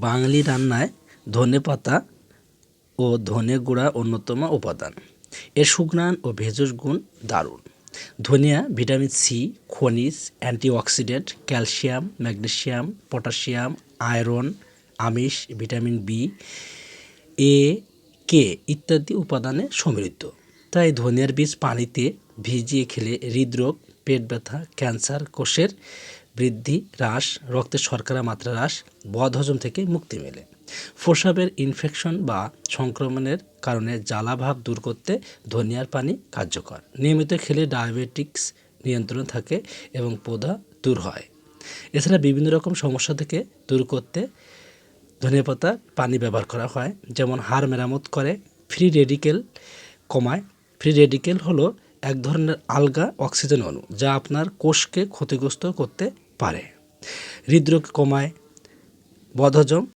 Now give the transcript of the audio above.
বাঙালি রান্নায় ধনে পাতা ও ধনে গুঁড়া অন্যতম উপাদান। এর সুঘ্রাণ ও ভেষজ গুণ দারুণ। ধনিয়া, ভিটামিন সি, খনিজ, antioxidant, calcium, magnesium potassium iron, আমিষ, ভিটামিন বি, এ, কে ইত্যাদি উপাদানে সমৃদ্ধ। তাই ধনিয়ার বীজ পানিতে ভিজিয়ে খেলে হৃদরোগ, পেট ব্যথা, ক্যান্সার, কোষের বৃদ্ধি, হ্রাস, রক্তে শর্করা মাত্রা হ্রাস বদহজম থেকে মুক্তি মেলে। প্রস্রাবের ইনফেকশন বা সংক্রমণের কারণে জ্বালাভাব দূর করতে ধনিয়ার পানি কার্যকর। নিয়মিত খেলে ডায়াবেটিক্স নিয়ন্ত্রণ থাকে এবং পোধা দূর হয়। এছাড়া বিভিন্ন রকম সমস্যা থেকে দূর করতে ধনিয়া পাতা পানি ব্যবহার করা হয়, যেমন হাড় মেরামত করে, ফ্রি রেডিকেল কমায়। ফ্রি রেডিকেল হলো এক ধরনের আলগা অক্সিজেন অণু, যা আপনার কোষকে ক্ষতিগ্রস্ত করতে পারে। হৃদরোগ কমায় বদহজম